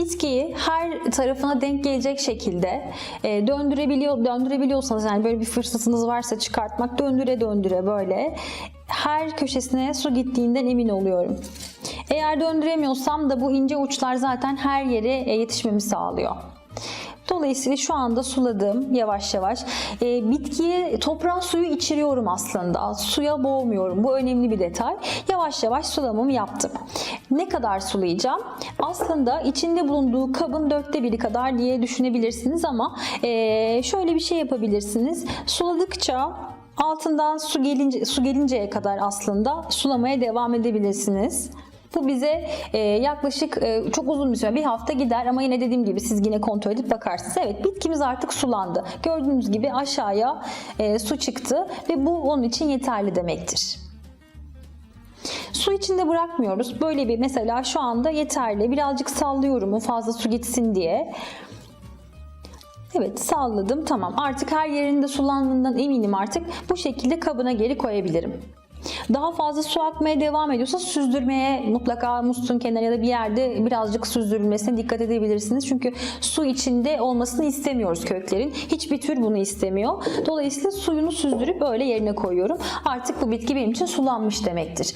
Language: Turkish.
bitkiyi her tarafına denk gelecek şekilde e, döndürebiliyor döndürebiliyorsanız yani böyle bir fırsatınız varsa çıkartmak döndüre döndüre böyle her köşesine su gittiğinden emin oluyorum. Eğer döndüremiyorsam da bu ince uçlar zaten her yere yetişmemi sağlıyor. Dolayısıyla şu anda suladım yavaş yavaş. Ee, bitkiye toprağın suyu içiriyorum aslında. Suya boğmuyorum. Bu önemli bir detay. Yavaş yavaş sulamamı yaptım. Ne kadar sulayacağım? Aslında içinde bulunduğu kabın dörtte biri kadar diye düşünebilirsiniz ama ee, şöyle bir şey yapabilirsiniz. Suladıkça altından su gelince su gelinceye kadar aslında sulamaya devam edebilirsiniz. Bu bize e, yaklaşık e, çok uzun bir süre bir hafta gider ama yine dediğim gibi siz yine kontrol edip bakarsınız. Evet bitkimiz artık sulandı. Gördüğünüz gibi aşağıya e, su çıktı ve bu onun için yeterli demektir. Su içinde bırakmıyoruz. Böyle bir mesela şu anda yeterli. Birazcık sallıyorum fazla su gitsin diye. Evet salladım tamam artık her yerinde sulandığından eminim artık bu şekilde kabına geri koyabilirim. Daha fazla su akmaya devam ediyorsa süzdürmeye mutlaka musluğun kenarı ya da bir yerde birazcık süzdürülmesine dikkat edebilirsiniz. Çünkü su içinde olmasını istemiyoruz köklerin. Hiçbir tür bunu istemiyor. Dolayısıyla suyunu süzdürüp öyle yerine koyuyorum. Artık bu bitki benim için sulanmış demektir.